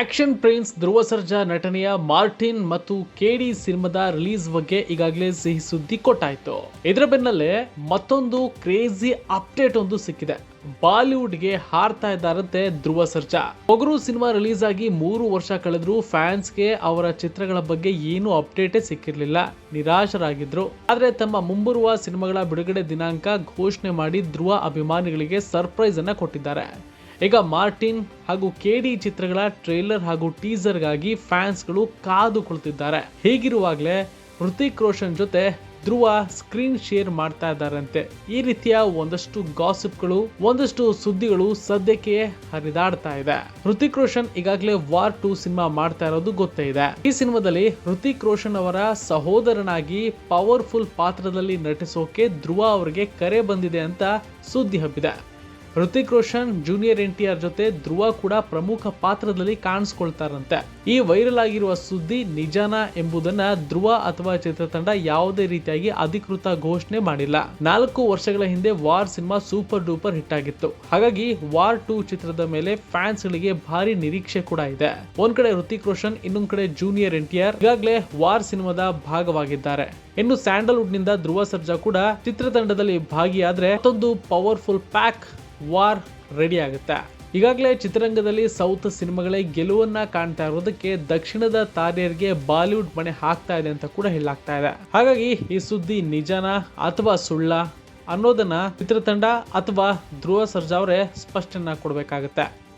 Action prince Dhruva Sarja ನಟನೆಯ Martin ಮತ್ತು ಕೆಡಿ ಸಿನಿಮಾದ ರಿಲೀಸ್ ಬಗ್ಗೆ ಈಗಾಗಲೇ ಸಿಹಿ ಸುದ್ದಿ ಕೊಟ್ಟಾಯ್ತು. ಇದರ ಬೆನ್ನಲ್ಲೇ ಮತ್ತೊಂದು ಕ್ರೇಜಿ ಅಪ್ಡೇಟ್ ಒಂದು ಸಿಕ್ಕಿದೆ. ಬಾಲಿವುಡ್ಗೆ ಹಾರ್ತಾ ಇದ್ದಾರಂತೆ ಧ್ರುವ ಸರ್ಜಾ. ಒಗರು ಸಿನಿಮಾ ರಿಲೀಸ್ ಆಗಿ ಮೂರು ವರ್ಷ ಕಳೆದ್ರೂ ಫ್ಯಾನ್ಸ್ಗೆ ಅವರ ಚಿತ್ರಗಳ ಬಗ್ಗೆ ಏನೂ ಅಪ್ಡೇಟೇ ಸಿಕ್ಕಿರಲಿಲ್ಲ. ನಿರಾಶರಾಗಿದ್ರು. ಆದರೆ ತಮ್ಮ ಮುಂಬರುವ ಸಿನಿಮಾಗಳ ಬಿಡುಗಡೆ ದಿನಾಂಕ ಘೋಷಣೆ ಮಾಡಿ ಧ್ರುವ ಅಭಿಮಾನಿಗಳಿಗೆ ಸರ್ಪ್ರೈಸ್ ಅನ್ನ ಕೊಟ್ಟಿದ್ದಾರೆ. ಈಗ ಮಾರ್ಟಿನ್ ಹಾಗೂ ಕೆಡಿ ಚಿತ್ರಗಳ ಟ್ರೇಲರ್ ಹಾಗೂ ಟೀಸರ್ಗಾಗಿ ಫ್ಯಾನ್ಸ್ಗಳು ಕಾದು ಕುಳಿತಿದ್ದಾರೆ. ಹೀಗಿರುವಾಗಲೇ ಹೃತಿಕ್ ರೋಷನ್ ಜೊತೆ ಧ್ರುವ ಸ್ಕ್ರೀನ್ ಶೇರ್ ಮಾಡ್ತಾ ಇದ್ದಾರಂತೆ. ಈ ರೀತಿಯ ಒಂದಷ್ಟು ಗಾಸಿಪ್ಗಳು, ಒಂದಷ್ಟು ಸುದ್ದಿಗಳು ಸದ್ಯಕ್ಕೆ ಹರಿದಾಡ್ತಾ ಇದೆ. ಹೃತಿಕ್ ರೋಷನ್ ಈಗಾಗಲೇ ವಾರ್ ಟು ಸಿನಿಮಾ ಮಾಡ್ತಾ ಇರೋದು ಗೊತ್ತೇ ಇದೆ. ಈ ಸಿನಿಮಾದಲ್ಲಿ ಹೃತಿಕ್ ರೋಷನ್ ಅವರ ಸಹೋದರನಾಗಿ ಪವರ್ಫುಲ್ ಪಾತ್ರದಲ್ಲಿ ನಟಿಸೋಕೆ ಧ್ರುವ ಅವರಿಗೆ ಕರೆ ಬಂದಿದೆ ಅಂತ ಸುದ್ದಿ ಹಬ್ಬಿದೆ. Hrithik Roshan, junior N T R ಜೊತೆ ಧ್ರುವ ಕೂಡ ಪ್ರಮುಖ ಪಾತ್ರದಲ್ಲಿ ಕಾಣಿಸ್ಕೊಳ್ತಾರಂತೆ. ಈ ವೈರಲ್ ಆಗಿರುವ ಸುದ್ದಿ ನಿಜಾನಾ ಎಂಬುದನ್ನ ಧ್ರುವ ಅಥವಾ ಚಿತ್ರತಂಡ ಯಾವುದೇ ರೀತಿಯಾಗಿ ಅಧಿಕೃತ ಘೋಷಣೆ ಮಾಡಿಲ್ಲ. ನಾಲ್ಕು ವರ್ಷಗಳ ಹಿಂದೆ War cinema super duper hit ಆಗಿತ್ತು. ಹಾಗಾಗಿ ವಾರ್ ಟೂ ಚಿತ್ರದ ಮೇಲೆ ಫ್ಯಾನ್ಸ್ ಗಳಿಗೆ ಭಾರಿ ನಿರೀಕ್ಷೆ ಕೂಡ ಇದೆ. ಒಂದ್ ಕಡೆ ಹೃತಿಕ್ ರೋಷನ್, ಇನ್ನೊಂದ್ ಕಡೆ ಜೂನಿಯರ್ ಎನ್ ಟಿ ಆರ್ ಈಗಾಗಲೇ ವಾರ್ ಸಿನಿಮಾದ ಭಾಗವಾಗಿದ್ದಾರೆ. ಇನ್ನು ಸ್ಯಾಂಡಲ್ವುಡ್ನಿಂದ ಧ್ರುವ ಸರ್ಜಾ ಕೂಡ ಚಿತ್ರತಂಡದಲ್ಲಿ ಭಾಗಿಯಾದ್ರೆ ಮತ್ತೊಂದು ಪವರ್ಫುಲ್ ಪ್ಯಾಕ್ ವಾರ್ ರೆಡಿ ಆಗುತ್ತೆ. ಈಗಾಗಲೇ ಚಿತ್ರರಂಗದಲ್ಲಿ ಸೌತ್ ಸಿನಿಮಾಗಳೇ ಗೆಲುವನ್ನ ಕಾಣ್ತಾ ಇರೋದಕ್ಕೆ ದಕ್ಷಿಣದ ತಾರೆಯರಿಗೆ ಬಾಲಿವುಡ್ ಮನೆ ಹಾಕ್ತಾ ಇದೆ ಅಂತ ಕೂಡ ಹೇಳಲಾಗ್ತಾ ಇದೆ. ಹಾಗಾಗಿ ಈ ಸುದ್ದಿ ನಿಜನಾ ಅಥವಾ ಸುಳ್ಳ ಅನ್ನೋದನ್ನ ಚಿತ್ರತಂಡ ಅಥವಾ ಧ್ರುವ ಸರ್ಜಾ ಅವರೇ ಸ್ಪಷ್ಟನ ಕೊಡಬೇಕಾಗತ್ತೆ.